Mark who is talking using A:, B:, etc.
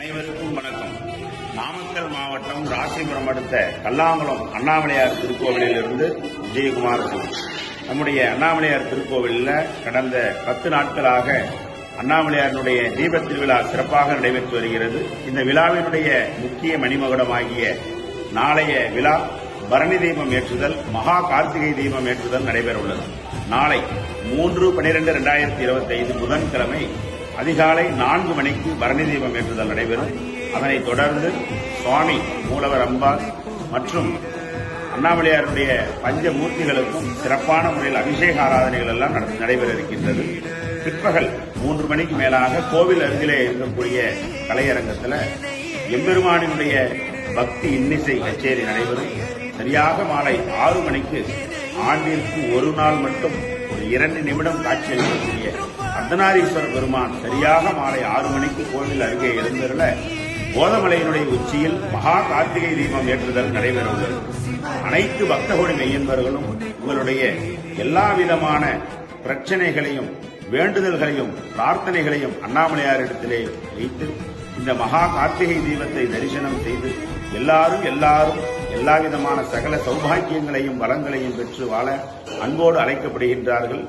A: அனைவருக்கும் வணக்கம். நாமக்கல் மாவட்டம் ராசிபுரம் அடுத்த கல்லாங்குளம் அண்ணாமலையார் திருக்கோவிலிலிருந்து விஜயகுமார் நம்முடைய அண்ணாமலையார் திருக்கோவிலில் கடந்த பத்து நாட்களாக அண்ணாமலையாருடைய தீபத் திருவிழா சிறப்பாக நடைபெற்று வருகிறது. இந்த விழாவினுடைய முக்கிய மணிமகுடமாகிய நாளைய விழா பரணி தீபம் ஏற்றுதல் மகா கார்த்திகை தீபம் ஏற்றுதல் நடைபெறவுள்ளது. நாளை மூன்று பனிரெண்டு இரண்டாயிரத்தி இருபத்தி ஐந்து புதன்கிழமை அதிகாலை நான்கு மணிக்கு பரணி தீபம் ஏற்றுதல் நடைபெறும். அதனைத் தொடர்ந்து சுவாமி மூலவர் அம்பாள் மற்றும் அண்ணாமலையாருடைய பஞ்சமூர்த்திகளுக்கும் சிறப்பான முறையில் அபிஷேக ஆராதனைகள் எல்லாம் நட- நடைபெற இருக்கின்றது பிற்பகல் மூன்று மணிக்கு மேலாக கோவில் அருகிலே இருக்கக்கூடிய கலையரங்கத்தில் எம்பெருமானினுடைய பக்தி இன்னிசை கச்சேரி நடைபெறும். சரியாக மாலை ஆறு மணிக்கு ஆண்டிற்கு ஒரு நாள் மட்டும் ஒரு இரண்டு நிமிடம் காட்சியளிக்கக்கூடிய அர்த்தநாரீஸ்வர பெருமான் சரியாக மாலை ஆறு மணிக்கு கோவில் அருகே எழுந்தருள கோதமலையினுடைய உச்சியில் மகா கார்த்திகை தீபம் ஏற்றுதல் நடைபெறுகிறது. அனைத்து பக்தகோடி மெய்யன்பர்களும் உங்களுடைய எல்லா விதமான பிரச்சனைகளையும் வேண்டுதல்களையும் பிரார்த்தனைகளையும் அண்ணாமலையாரிடத்திலே வைத்து இந்த மகா கார்த்திகை தீபத்தை தரிசனம் செய்து எல்லாரும் எல்லாரும் எல்லா விதமான சகல சௌபாகியங்களையும் வளங்களையும் பெற்று வாழ அன்போடு அழைக்கப்படுகின்றார்கள்.